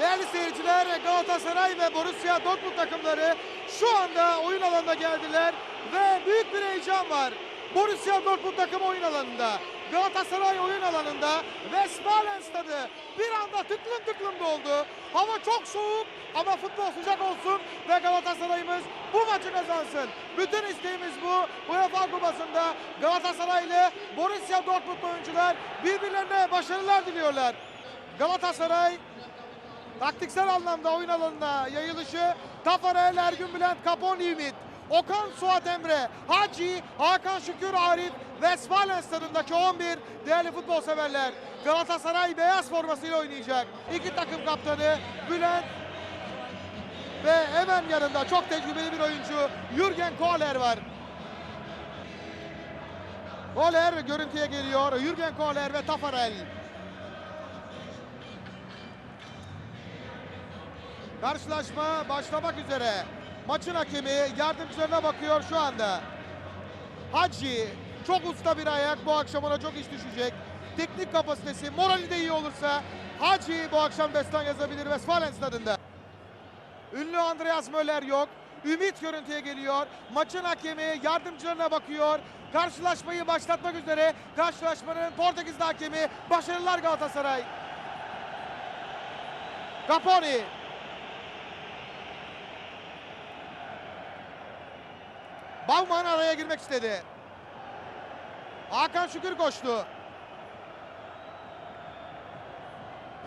Değerli seyirciler Galatasaray ve Borussia Dortmund takımları şu anda oyun alanına geldiler ve büyük bir heyecan var. Borussia Dortmund takımı oyun alanında, Galatasaray oyun alanında Westfalen stadı bir anda tıklım tıklım doldu. Hava çok soğuk ama futbol sıcak olsun ve Galatasaray'ımız bu maçı kazansın. Bütün isteğimiz bu. UEFA Kupası'nda Galatasaray ile Borussia Dortmund oyuncular birbirlerine başarılar diliyorlar. Galatasaray Taktiksel anlamda oyun alanına yayılışı Tafarel, Ergün Bülent, Kapon Ümit, Okan Suat Emre, Hacı, Hakan Şükür Arif, Westfalen stadındaki 11 değerli futbol severler. Galatasaray beyaz formasıyla oynayacak. İki takım kaptanı Bülent ve hemen yanında çok tecrübeli bir oyuncu Jürgen Kohler var. Kohler görüntüye geliyor. Jürgen Kohler ve Tafarel. Karşılaşma başlamak üzere. Maçın hakemi yardımcılarına bakıyor şu anda. Hacı çok usta bir ayak. Bu akşam ona çok iş düşecek. Teknik kapasitesi, morali de iyi olursa Hacı bu akşam destan yazabilir Westfalen stadında. Ünlü Andreas Möller yok. Ümit görüntüye geliyor. Maçın hakemi yardımcılarına bakıyor. Karşılaşmayı başlatmak üzere. Karşılaşmanın Portekizli hakemi. Başarılar Galatasaray. Caponi. Bauman araya girmek istedi. Hakan Şükür koştu.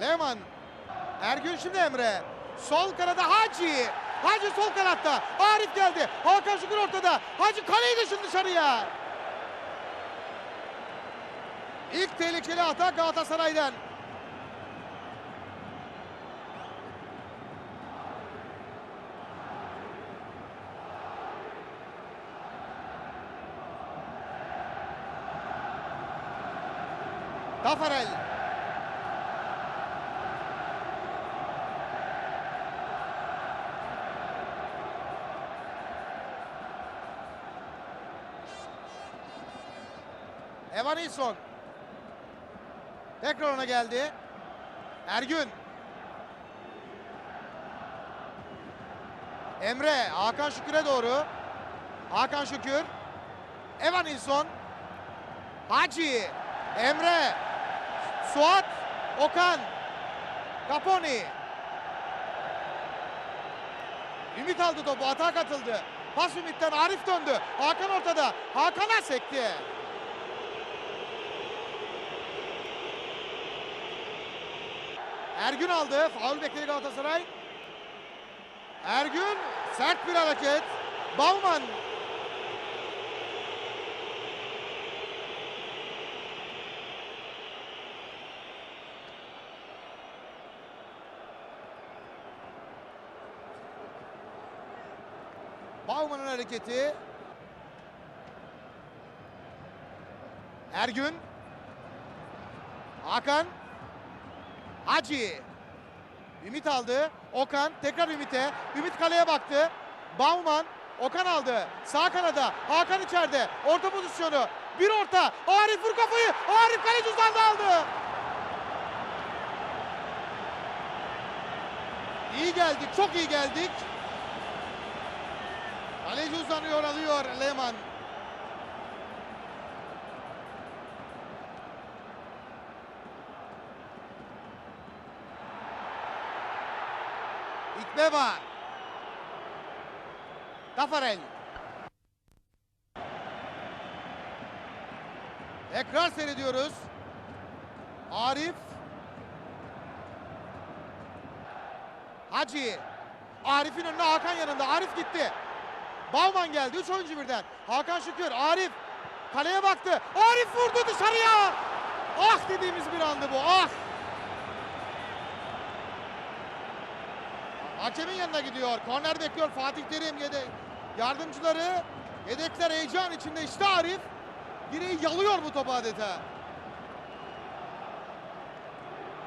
Lehman. Ergün şimdi Emre. Sol kanada Hacı. Hacı sol kanatta. Arif geldi. Hakan Şükür ortada. Hacı kaleyi düşün dışarıya. İlk tehlikeli atak Galatasaray'dan. Tafarel. Evan İlson. Tekrar ona geldi. Ergün. Emre. Hakan Şükür'e doğru. Hakan Şükür. Evan İlson. Hacı. Emre. Suat. Okan. Caponi. Ümit aldı topu. Atağa katıldı. Pas Ümit'ten Arif döndü. Hakan ortada. Hakan'a sekti. Ergün aldı. Faul bekledi Galatasaray. Ergün sert bir hareket. Bauman Bauman'ın hareketi. Ergün. Hakan. Hacı. Ümit aldı. Okan tekrar Ümit'e. Ümit kaleye baktı. Bauman. Okan aldı. Sağ kanada. Hakan içeride. Orta pozisyonu. Bir orta. Arif vur kafayı. Arif kaleci uzandı aldı. İyi geldik. Çok iyi geldik. Kaleci uzanıyor alıyor Lehman. İkme var. Tafarel. Tekrar seyrediyoruz. Arif. Hacı. Arif'in önüne Hakan yanında. Arif gitti. Bauman geldi. Üç oyuncu birden. Hakan Şükür, Arif. Kaleye baktı. Arif vurdu dışarıya. Ah dediğimiz bir andı bu. Ah. Hakemin yanına gidiyor. Korner bekliyor Fatih Terim. Yedek. Yardımcıları. Yedekler heyecan içinde. İşte Arif. Direği yalıyor bu topu adeta.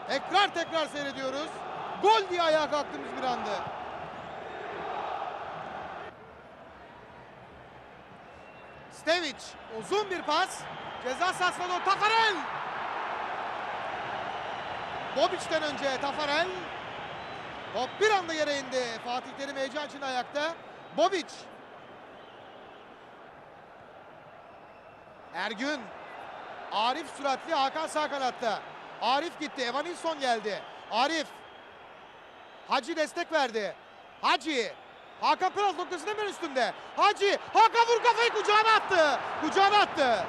Tekrar tekrar seyrediyoruz. Gol diye ayağa kalktığımız bir andı. Stevic uzun bir pas. Ceza sahasına doğru Tafarel. Bobic'ten önce Tafarel. Top bir anda yere indi. Fatih Terim heyecan için ayakta. Bobic. Ergün. Arif süratli Hakan sağ kanatta. Arif gitti. Evanilson geldi. Arif. Hacı destek verdi. Hacı. Hakan Pıraz noktasının hemen üstünde. Hacı. Hakan vur kafayı kucağına attı. Kucağına attı.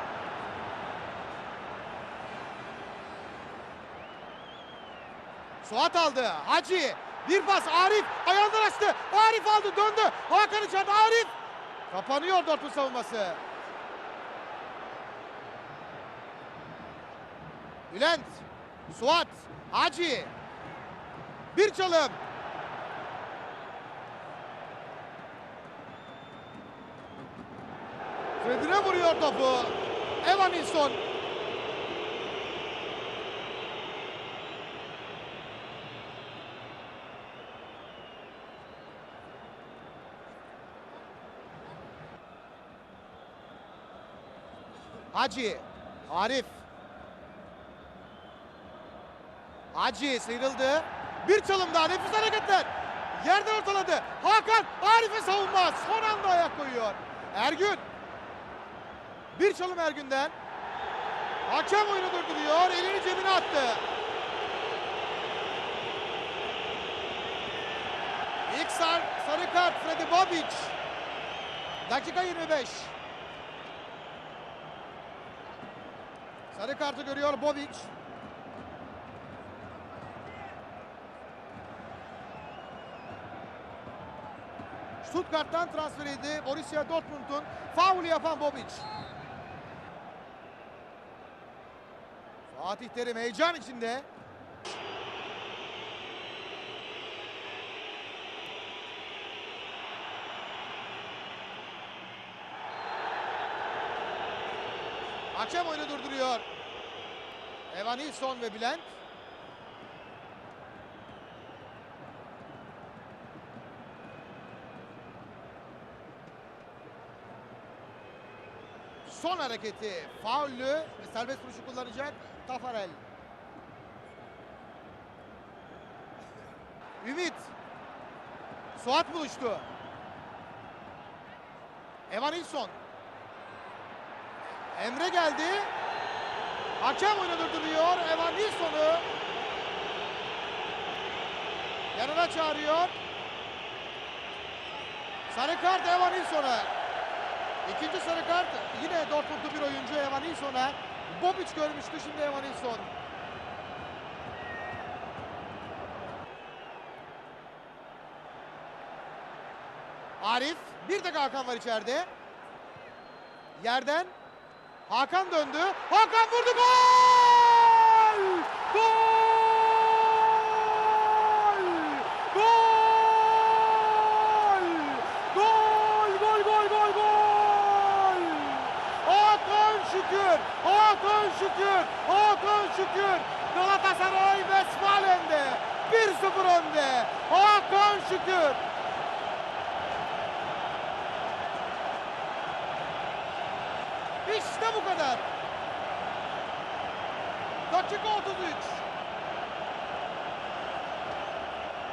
Suat aldı. Hacı. Bir pas Arif. Ayağından açtı. Arif aldı döndü. Hakan içeride Arif. Kapanıyor Dortmund savunması. Bülent. Suat. Hacı. Bir çalım. Fredine vuruyor topu. Evan Nilsson. Hacı. Arif. Hacı sıyrıldı. Bir çalım daha nefis hareketler. Yerden ortaladı. Hakan Arif'e savunma. Son anda ayak koyuyor. Ergün. Bir çalım Ergün'den. Hakem oyunu durduruyor. Elini cebine attı. İlk sar, sarı kart Freddy Bobic. Dakika 25. Sarı kartı görüyor Bobic. Stuttgart'tan transfer edildi. Borussia Dortmund'un faulü yapan Bobic. Fatih Terim heyecan içinde. Hakem oyunu durduruyor. Evan Nilsson ve Bülent. Son hareketi faullü serbest vuruşu kullanacak Tafarel. Ümit. Suat buluştu. Evan Nilsson. Emre geldi. Hakem oyunu durduruyor. Evan Nilsson'u yanına çağırıyor. Sarı kart Evan Nilsson'a. İkinci sarı kart yine Dortmund'lu bir oyuncu Evan Nilsson'a. Bobic görmüştü şimdi Evan Nilsson. Arif bir tek Hakan var içeride. Yerden Hakan döndü. Hakan vurdu gol! Gol! Gol! Gol! Gol! Gol! Gol! Gol! Hakan Şükür! Hakan Şükür! Hakan Şükür! Galatasaray Westfalen'de 1-0 önde. Hakan Şükür! İşte bu kadar. Dakika 33.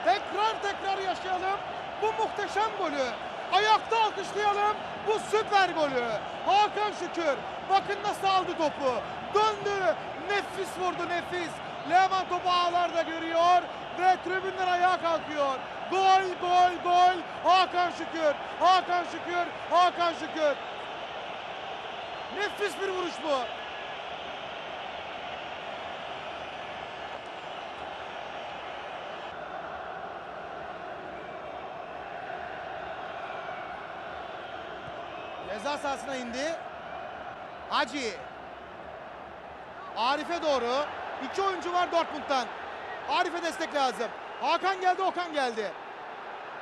Tekrar tekrar yaşayalım bu muhteşem golü. Ayakta alkışlayalım bu süper golü. Hakan Şükür bakın nasıl aldı topu. Döndü. Nefis vurdu nefis. Levan topu ağlarda görüyor ve tribünler ayağa kalkıyor. Gol gol gol. Hakan Şükür. Hakan Şükür. Hakan Şükür. Nefis bir vuruş bu. Ceza sahasına indi. Hacı. Arif'e doğru. İki oyuncu var Dortmund'dan. Arif'e destek lazım. Hakan geldi, Okan geldi.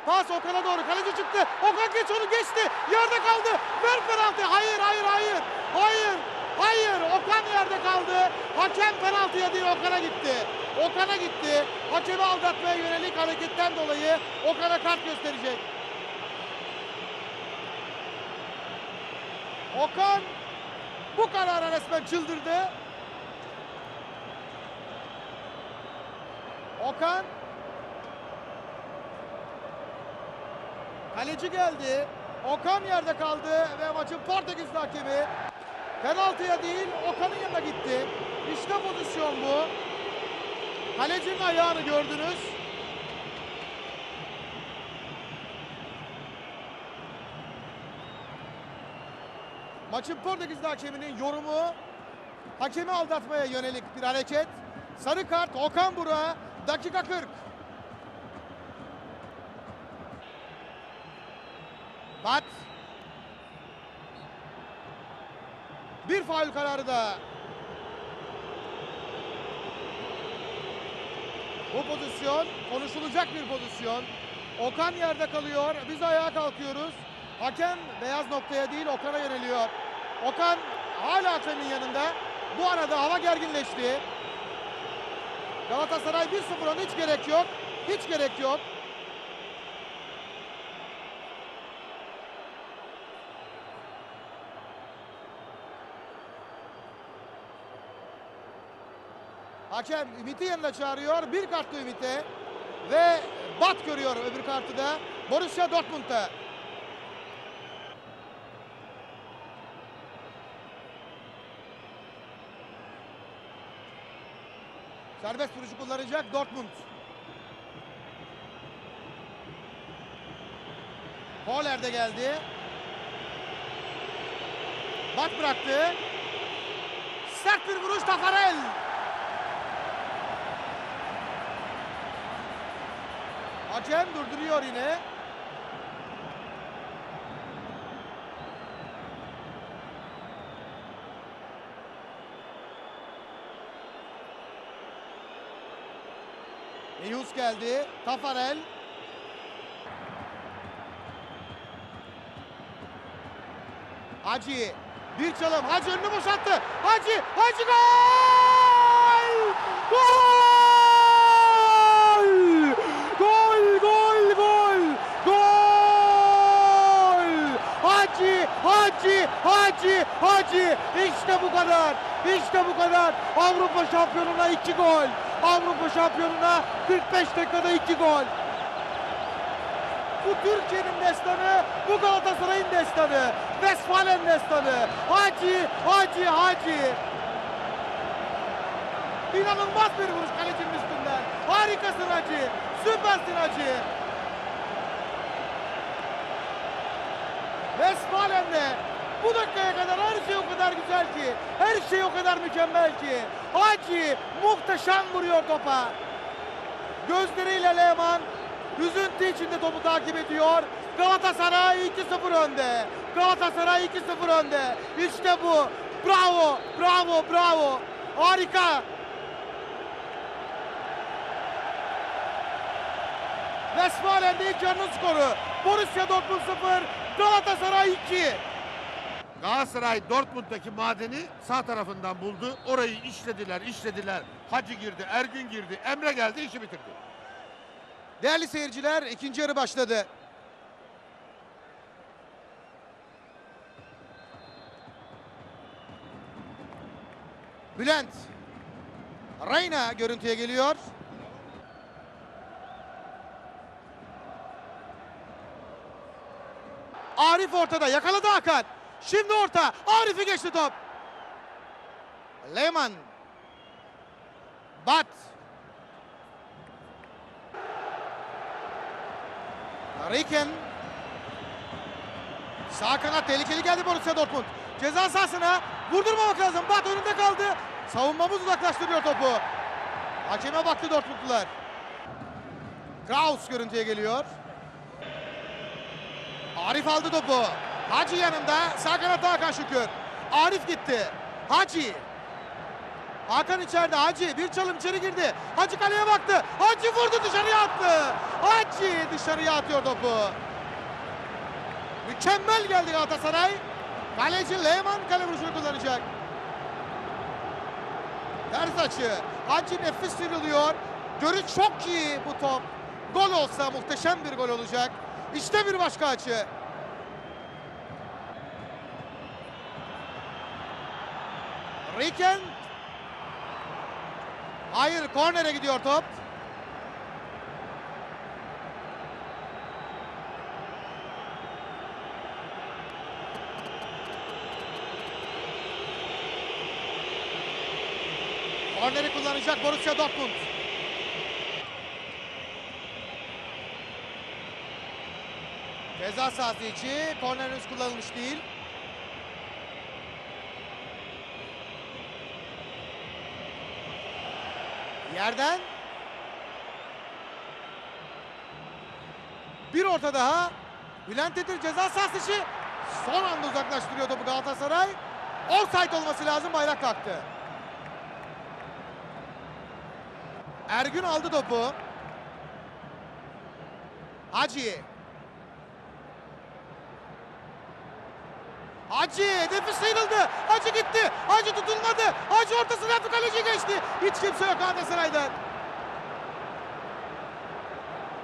Pas Okan'a doğru. Kaleci çıktı. Okan geç onu geçti. Yerde kaldı. Ver penaltı. Hayır, hayır, hayır. Hayır. Hayır. Okan yerde kaldı. Hakem penaltıya değil Okan'a gitti. Okan'a gitti. Hakemi aldatmaya yönelik hareketten dolayı Okan'a kart gösterecek. Okan bu karara resmen çıldırdı. Okan Kaleci geldi. Okan yerde kaldı ve maçın Portekizli hakemi penaltıya değil Okan'ın yanına gitti. İşte pozisyon bu. Kalecinin ayağını gördünüz. Maçın Portekizli hakeminin yorumu hakemi aldatmaya yönelik bir hareket. Sarı kart Okan Burak'a dakika 40. Bat. Bir faul kararı da. Bu pozisyon konuşulacak bir pozisyon. Okan yerde kalıyor. Biz ayağa kalkıyoruz. Hakem beyaz noktaya değil Okan'a yöneliyor. Okan hala hakemin yanında. Bu arada hava gerginleşti. Galatasaray 1-0 ona hiç gerek yok. Hiç gerek yok. Hakem Ümit'i yanına çağırıyor. Bir kartlı Ümit'e. Ve Bat görüyor öbür kartı da. Borussia Dortmund'da. Serbest vuruşu kullanacak Dortmund. Koller de geldi. Bat bıraktı. Sert bir vuruş Tafarel. Hakem durduruyor yine. Eyüs geldi. Tafarel. Hacı. Bir çalım. Hacı önünü boşalttı. Hacı. Hacı gol! Gol! Gol! Gol! Gol! Gol! Hacı! Hacı! Hacı! Hacı! İşte bu kadar. İşte bu kadar. Avrupa şampiyonuna iki gol. Avrupa şampiyonuna 45 dakikada iki gol. Bu Türkiye'nin destanı, bu Galatasaray'ın destanı. Westfalen destanı. Hacı, Hacı, Hacı. İnanılmaz bir vuruş kalecinin üstünden. Harikasın Hacı. Süpersin Hacı. Westfalen'de bu dakikaya kadar her şey o kadar güzel ki. Her şey o kadar mükemmel ki. Hacı muhteşem vuruyor topa. Gözleriyle Lehman Üzüntü içinde topu takip ediyor. Galatasaray 2-0 önde. Galatasaray 2-0 önde. İşte bu. Bravo, bravo, bravo. Harika. Westfalen'de ilk yarının skoru. Borussia Dortmund 0, Galatasaray 2. Galatasaray Dortmund'daki madeni sağ tarafından buldu. Orayı işlediler, işlediler. Hacı girdi, Ergün girdi, Emre geldi, işi bitirdi. Değerli seyirciler ikinci yarı başladı. Bülent. Reyna görüntüye geliyor. Arif ortada yakaladı Hakan. Şimdi orta. Arif'i geçti top. Lehman. Bat. Riken. Sağ kanat tehlikeli geldi Borussia Dortmund. Ceza sahasına vurdurmamak lazım. Bat önünde kaldı. Savunmamız uzaklaştırıyor topu. Hakeme baktı Dortmundlular. Kraus görüntüye geliyor. Arif aldı topu. Hacı yanında. Sağ kanatta Hakan Şükür. Arif gitti. Hacı. Hakan içeride Hacı bir çalım içeri girdi. Hacı kaleye baktı. Hacı vurdu dışarıya attı. Hacı dışarıya atıyor topu. Mükemmel geldi Galatasaray. Kaleci Lehman kale vuruşunu kullanacak. Ters açı. Hacı nefis sürülüyor. Görüş çok iyi bu top. Gol olsa muhteşem bir gol olacak. İşte bir başka açı. Riken. Hayır kornere gidiyor top. Korneri kullanacak Borussia Dortmund. Ceza sahası içi korneriniz kullanılmış değil. Yerden bir orta daha. Bülent Edir ceza sahası içi. Son anda uzaklaştırıyor topu Galatasaray. Offside olması lazım bayrak kalktı. Ergün aldı topu. Hacı. Hacı hedefi sıyrıldı. Hacı gitti. Hacı tutulmadı. Hacı ortasına yaptı kaleci geçti. Hiç kimse yok Galatasaray'dan.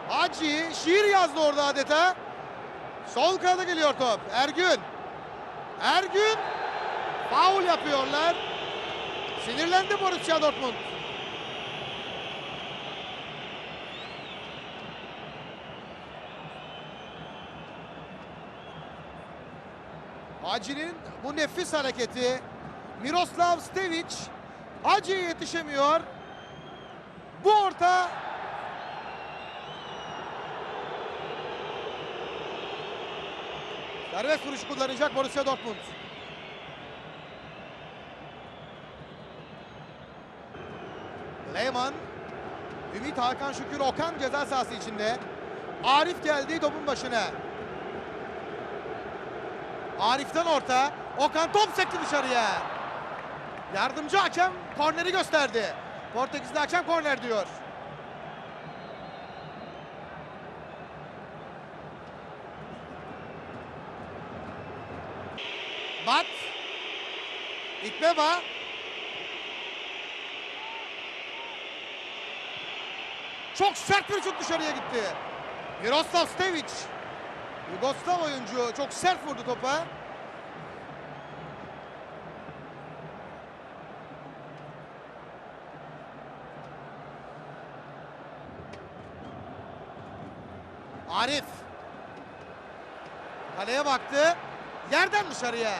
Hacı şiir yazdı orada adeta. Sol kanada geliyor top. Ergün. Ergün. Faul yapıyorlar. Sinirlendi Borussia Dortmund. Hacı'nin bu nefis hareketi. Miroslav Stevic Hacı'ya yetişemiyor. Bu orta Serbest vuruşu kullanacak Borussia Dortmund. Lehmann, Ümit Hakan Şükür Okan ceza sahası içinde. Arif geldi topun başına. Arif'ten orta. Okan top sekti dışarıya. Yardımcı hakem korneri gösterdi. Portekizli hakem korner diyor. Bat. İkbeba. Çok sert bir şut dışarıya gitti. Miroslav Stevic. Yugoslav oyuncu çok sert vurdu topa. Arif. Kaleye baktı. Yerden dışarıya.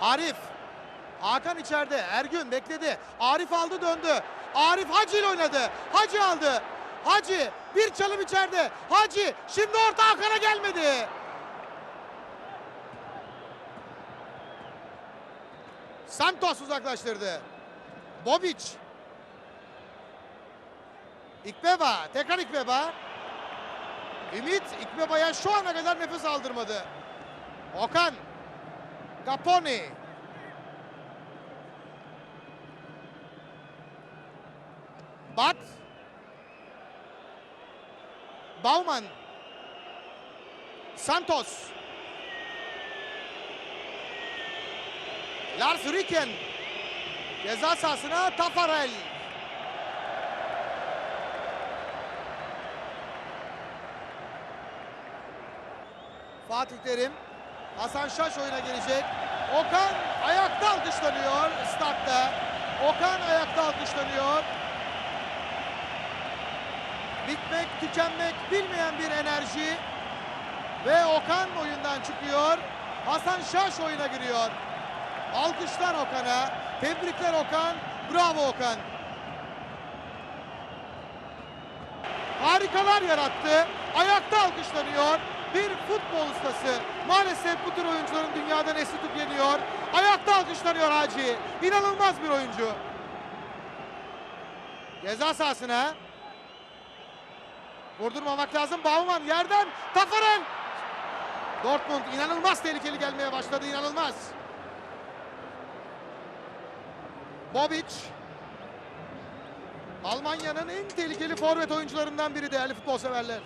Arif. Hakan içeride. Ergün bekledi. Arif aldı döndü. Arif Hacı ile oynadı. Hacı aldı. Hacı bir çalım içeride. Hacı şimdi orta Hakan'a gelmedi. Santos uzaklaştırdı. Bobic. İkbeba. Tekrar İkbeba. Ümit İkbeba'ya şu ana kadar nefes aldırmadı. Okan. Caponi. Bat. Bauman. Santos. Lars Riken. Ceza sahasına Tafarel. Fatih Terim. Hasan Şaş oyuna gelecek. Okan ayakta alkışlanıyor startta. Okan ayakta alkışlanıyor. Bitmek, tükenmek bilmeyen bir enerji. Ve Okan oyundan çıkıyor. Hasan Şaş oyuna giriyor. Alkışlar Okan'a. Tebrikler Okan. Bravo Okan. Harikalar yarattı. Ayakta alkışlanıyor. Bir futbol ustası. Maalesef bu tür oyuncuların dünyada nesli tükeniyor. Ayakta alkışlanıyor Hacı. İnanılmaz bir oyuncu. Ceza sahasına. Vurdurmamak lazım. Bauman yerden. Tafarel. Dortmund inanılmaz tehlikeli gelmeye başladı. İnanılmaz. Bobic. Almanya'nın en tehlikeli forvet oyuncularından biri değerli futbol severler.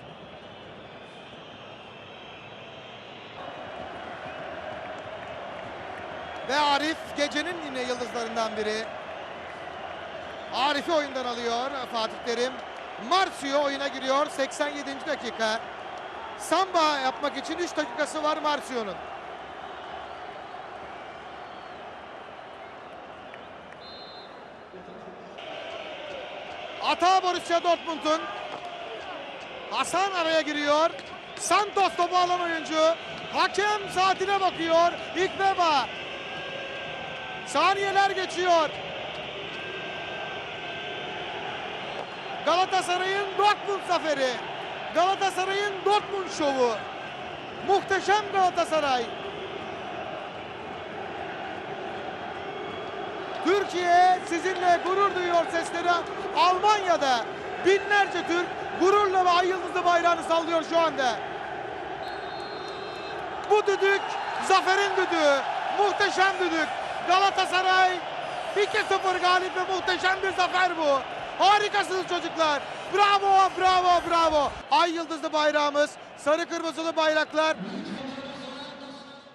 Ve Arif gecenin yine yıldızlarından biri. Arif'i oyundan alıyor Fatih Terim. Marcio oyuna giriyor 87. dakika. Samba yapmak için 3 dakikası var Marcio'nun. Hata Borussia Dortmund'un. Hasan araya giriyor. Santos topu alan oyuncu. Hakem saatine bakıyor. İkbeba. Saniyeler geçiyor. Galatasaray'ın Dortmund zaferi. Galatasaray'ın Dortmund şovu. Muhteşem Galatasaray. Türkiye sizinle gurur duyuyor sesleri. Almanya'da binlerce Türk gururla ve ay yıldızlı bayrağını sallıyor şu anda. Bu düdük zaferin düdüğü. Muhteşem düdük. Galatasaray 2-0 galip ve muhteşem bir zafer bu. Harikasınız çocuklar. Bravo, bravo, bravo. Ay yıldızlı bayrağımız, sarı kırmızılı bayraklar